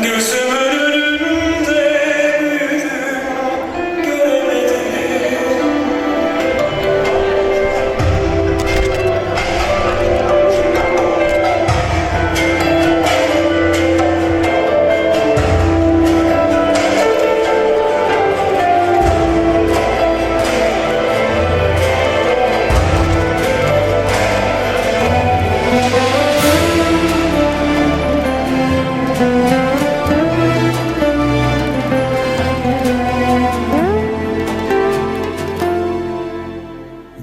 New Zealand.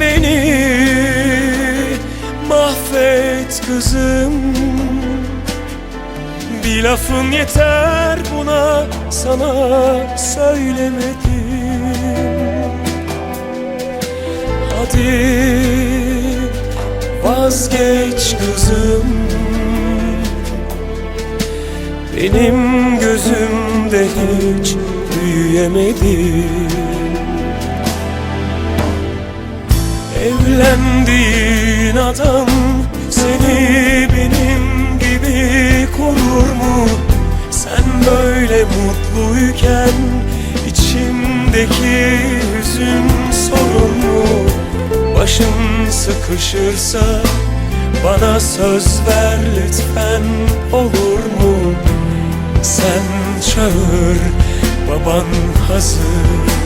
Beni. Mahvet kızım. Bir lafın yeter buna sana söylemedim. Hadi vazgeç kızım. Benim gözümde hiç büyüyemedin Evlendiğin adam seni benim gibi korur mu? Sen böyle mutluyken içimdeki hüzün sorun mu? Başın sıkışırsa bana söz ver lütfen olur mu? Sen çağır baban hazır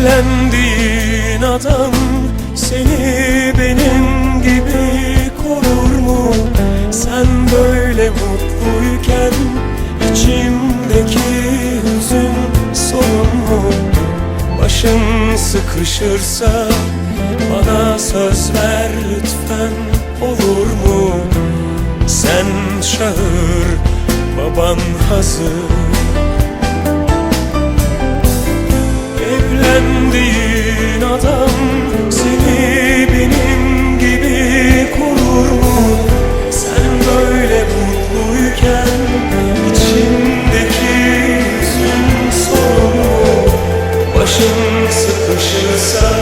Evlendiğin adam seni benim gibi korur mu? Sen böyle mutluyken içimdeki hüzün sorun mu? Başın sıkışırsa bana söz ver lütfen olur mu? Sen çağır baban hazır Evlendiğin adam seni benim gibi korur mu? Sen böyle mutluyken içimdeki hüzün sorun mu? Başın sıkışırsa